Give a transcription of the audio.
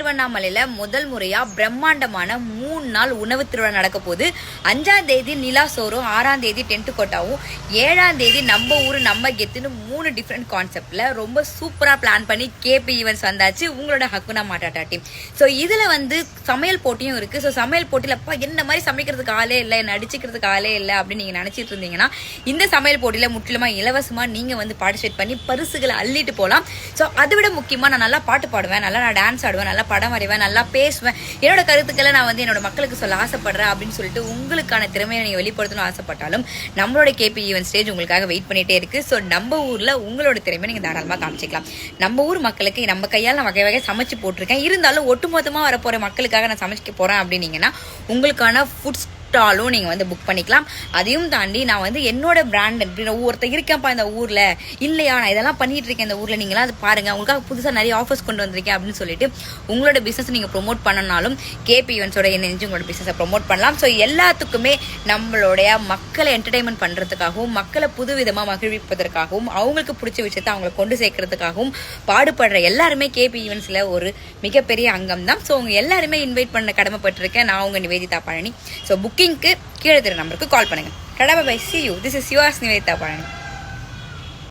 திருவண்ணாமலையில முதல் முறையா பிரம்மாண்டமான மூணு நாள் உணவு திருவிழா நடக்க போகுது. அஞ்சாம் தேதி நிலா சோறும் ஆறாம் தேதி டென்ட் கோட்டாவும் ஏழாம் தேதி நம்ம ஊர் நம்ம கெத்துன்னு மூணு டிஃப்ரெண்ட் கான்செப்ட்ல ரொம்ப சூப்பரா பிளான் பண்ணி கேபி ஈவெண்ட்ஸ் வந்தாச்சு. உங்களோட ஹக்குனா மாட்டாட்டா டீம் ஸோ இதுல வந்து சமையல் போட்டியும் இருக்கு. ஸோ சமையல் போட்டியில அப்பா என்ன மாதிரி சமைக்கிறதுக்கு ஆளே இல்லை என்ன அடிச்சுக்கிறதுக்கு ஆளே இல்லை அப்படின்னு நீங்க நினைச்சிட்டு இருந்தீங்கன்னா இந்த சமையல் போட்டியில முற்றிலுமா இலவசமா நீங்க வந்து பார்ட்டிசிபேட் பண்ணி பரிசுகளை அள்ளிட்டு போகலாம் ஸோ அதை விட முக்கியமா நான் நல்லா பாட்டு பாடுவேன் நல்லா நான் டான்ஸ் ஆடுவேன் நல்லா படம் வரைவேன் நல்லா பேசுவேன். என்னோட கருத்துக்களை நான் வந்து என்னோட மக்களுக்கு சொல்ல ஆசைப்படுறேன் அப்படின்னு சொல்லிட்டு உங்களுக்கான திறமையை நீங்க வெளிப்படுத்தணும் ஆசைப்பட்டாலும் நம்மளோட கேபி ஈவன் ஸ்டேஜ் உங்களுக்காக வெயிட் பண்ணிட்டே இருக்கு. ஸோ நம்ம ஊர்ல உங்களோட திறமையை நீங்க தாராளமா காமிச்சிக்கலாம். நம்ம ஊர் மக்களுக்கு நம்ம கையால் நான் வகை வகை சமைச்சு போட்டிருக்கேன். இருந்தாலும் ஒட்டுமொத்தமா வரப்போற மக்களுக்காக நான் சமைக்க போறேன் அப்படின்னீங்கன்னா உங்களுக்கான ஃபுட்ஸ் விட்டாலும் நீங்கள் வந்து புக் பண்ணிக்கலாம். அதையும் தாண்டி நான் வந்து என்னோட பிராண்ட் அப்படின்னு ஒவ்வொருத்தர் இருக்கேன்ப்பா இந்த ஊரில். இல்லையா நான் இதெல்லாம் பண்ணிட்டு இருக்கேன் இந்த ஊரில். நீங்களாம் அது பாருங்கள் உங்களுக்காக புதுசாக நிறைய ஆஃபர்ஸ் கொண்டு வந்திருக்கேன் அப்படின்னு சொல்லிட்டு உங்களோட பிஸ்னஸ் நீங்கள் ப்ரொமோட் பண்ணனாலும் கேபி ஈவெண்ட்ஸோட இணைஞ்சு உங்களோட பிஸ்னஸை ப்ரொமோட் பண்ணலாம். ஸோ எல்லாத்துக்குமே நம்மளுடைய மக்களை என்டர்டைன்மெண்ட் பண்ணுறதுக்காகவும் மக்களை புதுவிதமாக மகிழ்விப்பதற்காகவும் அவங்களுக்கு பிடிச்ச விஷயத்தை அவங்களை கொண்டு சேர்க்கறதுக்காகவும் பாடுபடுற எல்லாருமே கேபி ஈவெண்ட்ஸில் ஒரு மிகப்பெரிய அங்கம் தான் ஸோ அவங்க எல்லாருமே இன்வைட் பண்ண கடமைப்பட்டிருக்கேன். நான் உங்கள் நிவேதிதா பழனி. ஸோ புக் புக்கிங்க்கு கீழே தெரு நம்பருக்கு கால் பண்ணுங்க. கடமை bye see you this is yours Niveda Palani